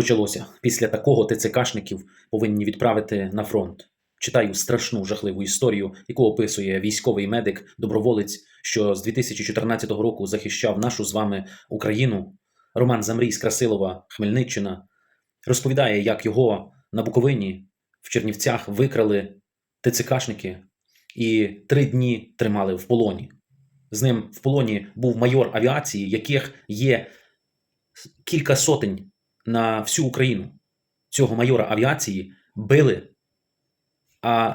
почалося. Після такого ТЦКшників повинні відправити на фронт. Читаю страшну жахливу історію, яку описує військовий медик, доброволець, що з 2014 року захищав нашу з вами Україну. Роман Замрій з Красилова, Хмельниччина, розповідає, як його на Буковині в Чернівцях викрали ТЦКшники і три дні тримали в полоні. З ним в полоні був майор авіації, яких є кілька сотень на всю Україну. Цього майора авіації били. А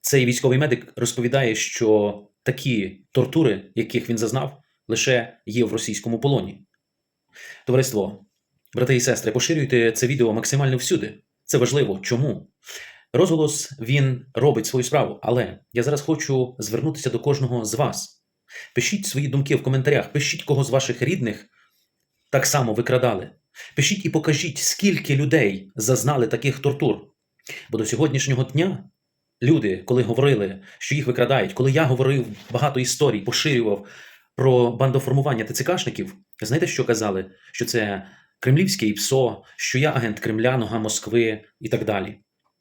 цей військовий медик розповідає, що такі тортури, яких він зазнав, лише є в російському полоні. Товариство, брати і сестри, поширюйте це відео максимально всюди. Це важливо. Чому? Розголос він робить свою справу, але я зараз хочу звернутися до кожного з вас. Пишіть свої думки в коментарях, пишіть, кого з ваших рідних так само викрадали. Пишіть і покажіть, скільки людей зазнали таких тортур. Бо до сьогоднішнього дня люди, коли говорили, що їх викрадають, коли я говорив багато історій, поширював про бандоформування ТЦКшників, знаєте, що казали? Що це кремлівське ІПСО, що я агент Кремля, нога Москви і так далі.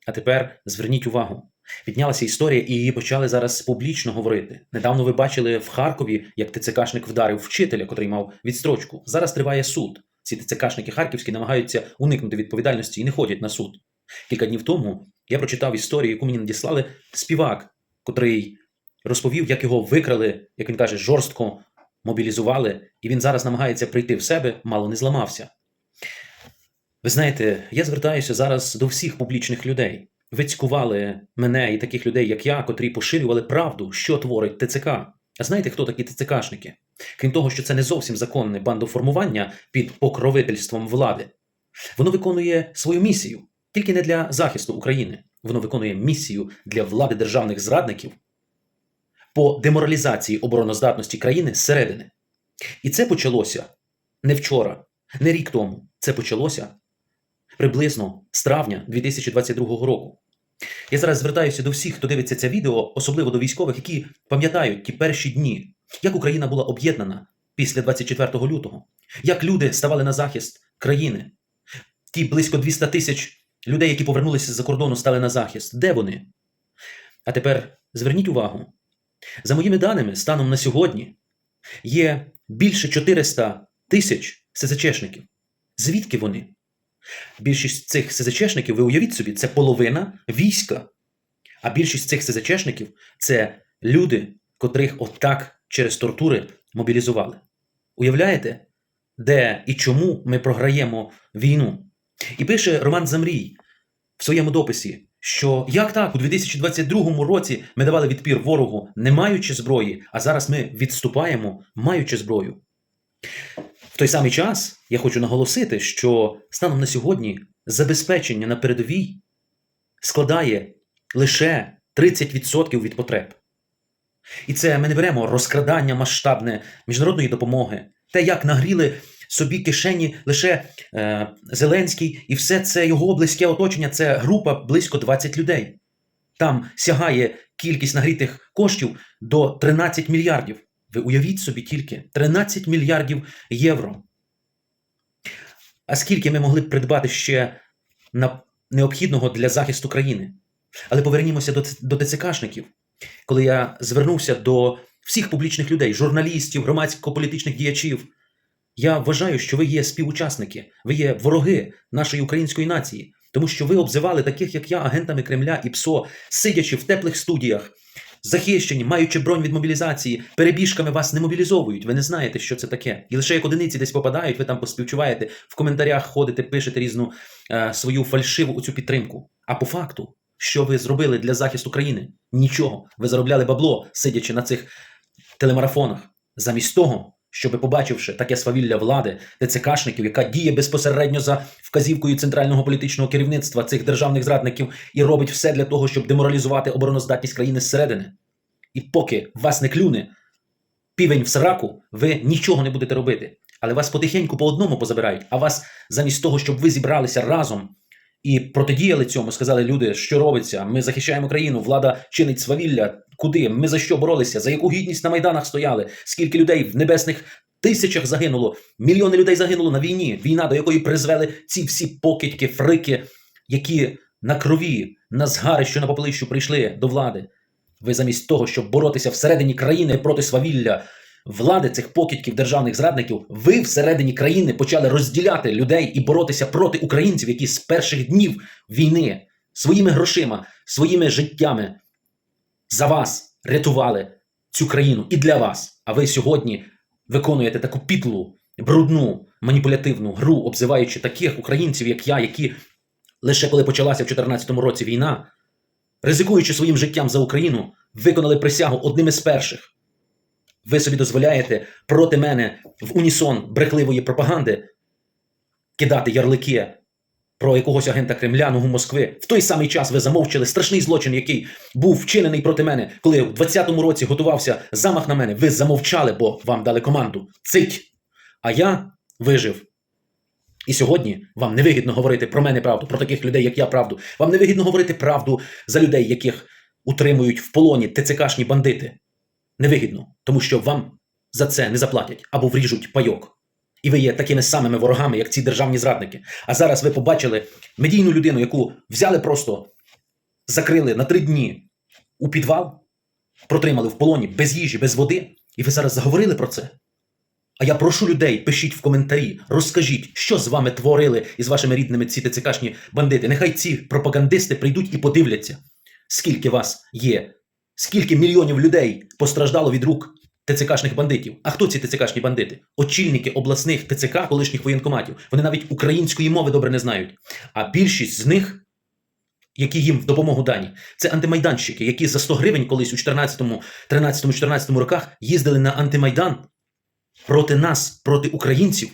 А тепер зверніть увагу. Піднялася історія, і її почали зараз публічно говорити. Недавно ви бачили в Харкові, як ТЦКшник вдарив вчителя, котрий мав відстрочку. Зараз триває суд. Ці ТЦКшники харківські намагаються уникнути відповідальності і не ходять на суд. Кілька днів тому я прочитав історію, яку мені надіслали співак, котрий розповів, як його викрали, як він каже, жорстко мобілізували, і він зараз намагається прийти в себе, мало не зламався. Ви знаєте, я звертаюся зараз до всіх публічних людей. Ви цькували мене і таких людей, як я, котрі поширювали правду, що творить ТЦК. А знаєте, хто такі ТЦКшники? Крім того, що це не зовсім законне бандоформування під покровительством влади, воно виконує свою місію тільки не для захисту України. Воно виконує місію для влади державних зрадників по деморалізації обороноздатності країни зсередини. І це почалося не вчора, не рік тому. Це почалося приблизно з травня 2022 року. Я зараз звертаюся до всіх, хто дивиться це відео, особливо до військових, які пам'ятають ті перші дні, як Україна була об'єднана після 24 лютого, як люди ставали на захист країни. Ті близько 200 тисяч людей, які повернулися з-за кордону, стали на захист. Де вони? А тепер зверніть увагу. За моїми даними, станом на сьогодні є більше 400 тисяч СЗЧшників. Звідки вони? Більшість цих СЗЧшників, ви уявіть собі, це половина війська. А більшість цих СЗЧшників це люди, котрих отак через тортури мобілізували. Уявляєте, де і чому ми програємо війну? І пише Роман Замрій в своєму дописі, що як так, у 2022 році ми давали відпір ворогу, не маючи зброї, а зараз ми відступаємо, маючи зброю. В той самий час я хочу наголосити, що станом на сьогодні забезпечення на передовій складає лише 30% від потреб. І це ми не беремо розкрадання масштабне міжнародної допомоги, те, як нагріли собі кишені лише е, Зеленський, і все це його близьке оточення це група близько 20 людей. Там сягає кількість нагрітих коштів до 13 мільярдів. Ви уявіть собі тільки 13 мільярдів євро. А скільки ми могли б придбати ще на необхідного для захисту країни? Але повернімося до, до ТЦКшників. Коли я звернувся до всіх публічних людей, журналістів, громадсько-політичних діячів, я вважаю, що ви є співучасники, ви є вороги нашої української нації, тому що ви обзивали таких, як я, агентами Кремля і ПСО, сидячи в теплих студіях, захищені, маючи бронь від мобілізації, перебіжками вас не мобілізовують. Ви не знаєте, що це таке. І лише як одиниці десь попадають, ви там поспівчуваєте, в коментарях ходите, пишете різну е, свою фальшиву цю підтримку. А по факту, що ви зробили для захисту країни? Нічого. Ви заробляли бабло, сидячи на цих телемарафонах, замість того. Щоб побачивши таке свавілля влади, ТЦКшників, яка діє безпосередньо за вказівкою центрального політичного керівництва цих державних зрадників і робить все для того, щоб деморалізувати обороноздатність країни зсередини. І поки вас не клюне півень в сраку, ви нічого не будете робити. Але вас потихеньку по одному позабирають, а вас замість того, щоб ви зібралися разом і протидіяли цьому, сказали люди, що робиться, ми захищаємо країну, влада чинить свавілля. Куди? Ми за що боролися? За яку гідність на майданах стояли? Скільки людей в небесних тисячах загинуло, мільйони людей загинуло на війні. Війна, до якої призвели ці всі покидьки, фрики, які на крові, на згарищу, на попелищу прийшли до влади. Ви замість того, щоб боротися всередині країни проти свавілля влади цих покидьків, державних зрадників, ви всередині країни почали розділяти людей і боротися проти українців, які з перших днів війни своїми грошима, своїми життями за вас рятували цю країну і для вас. А ви сьогодні виконуєте таку підлу, брудну, маніпулятивну гру, обзиваючи таких українців, як я, які лише коли почалася в 2014 році війна, ризикуючи своїм життям за Україну, виконали присягу одним із перших. Ви собі дозволяєте проти мене в унісон брехливої пропаганди кидати ярлики про якогось агента Кремля, ногу Москви. В той самий час ви замовчали страшний злочин, який був вчинений проти мене, коли в 20-му році готувався замах на мене. Ви замовчали, бо вам дали команду. Цить! А я вижив. І сьогодні вам невигідно говорити про мене правду, про таких людей, як я, правду. Вам невигідно говорити правду за людей, яких утримують в полоні ТЦКшні бандити. Невигідно, тому що вам за це не заплатять або вріжуть пайок. І ви є такими самими ворогами, як ці державні зрадники. А зараз ви побачили медійну людину, яку взяли просто, закрили на три дні у підвал, протримали в полоні без їжі, без води. І ви зараз заговорили про це. А я прошу людей, пишіть в коментарі, розкажіть, що з вами творили і з вашими рідними ці ТЦКшні бандити. Нехай ці пропагандисти прийдуть і подивляться, скільки вас є, скільки мільйонів людей постраждало від рук ТЦКшних бандитів. А хто ці ТЦКшні бандити? Очільники обласних ТЦК, колишніх воєнкоматів. Вони навіть української мови добре не знають. А більшість з них. Які їм в допомогу дані, це антимайданщики, які за 100 гривень колись у 14, 13, 14 роках їздили на антимайдан проти нас, проти українців.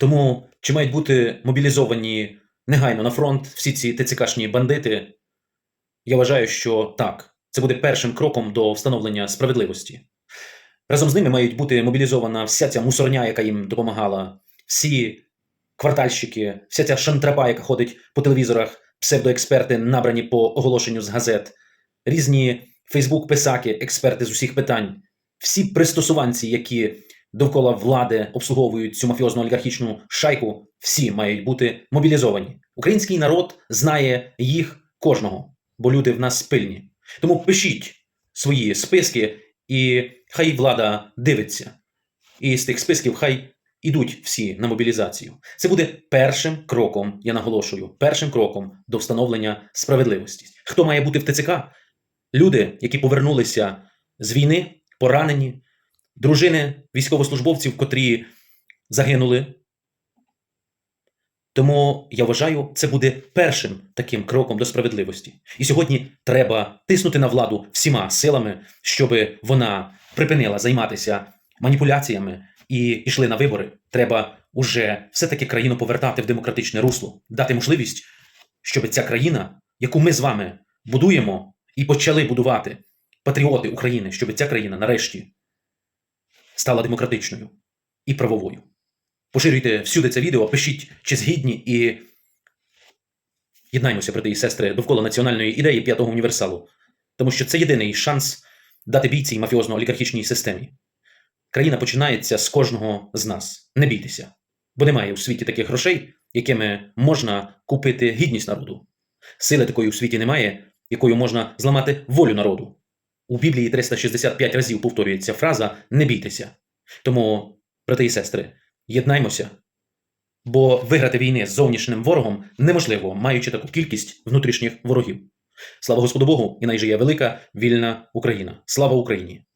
Тому чи мають бути мобілізовані негайно на фронт всі ці ТЦКшні бандити? Я вважаю, що так, це буде першим кроком до встановлення справедливості. Разом з ними мають бути мобілізована вся ця мусорня, яка їм допомагала, всі квартальщики, вся ця шантрапа, яка ходить по телевізорах, псевдоексперти, набрані по оголошенню з газет, різні Фейсбук-писаки, експерти з усіх питань, всі пристосуванці, які довкола влади обслуговують цю мафіозну олігархічну шайку, всі мають бути мобілізовані. Український народ знає їх кожного, бо люди в нас пильні. Тому пишіть свої списки, і хай влада дивиться. І з тих списків хай ідуть всі на мобілізацію. Це буде першим кроком, я наголошую, першим кроком до встановлення справедливості. Хто має бути в ТЦК? Люди, які повернулися з війни, поранені, дружини військовослужбовців, котрі загинули. Тому я вважаю, це буде першим таким кроком до справедливості. І сьогодні треба тиснути на владу всіма силами, щоб вона припинила займатися маніпуляціями і йшли на вибори. Треба уже все-таки країну повертати в демократичне русло, дати можливість, щоб ця країна, яку ми з вами будуємо і почали будувати патріоти України, щоб ця країна нарешті стала демократичною і правовою. Поширюйте всюди це відео, пишіть, чи згідні, і єднаймося, брати і сестри, довкола національної ідеї п'ятого універсалу. Тому що це єдиний шанс дати бій цій мафіозно-олігархічній системі. Країна починається з кожного з нас. Не бійтеся, бо немає у світі таких грошей, якими можна купити гідність народу. Сили такої у світі немає, якою можна зламати волю народу. У Біблії 365 разів повторюється фраза не бійтеся. Тому, брати і сестри, єднаймося, бо виграти війни з зовнішнім ворогом неможливо, маючи таку кількість внутрішніх ворогів. Слава Господу Богу, і найже є велика вільна Україна. Слава Україні!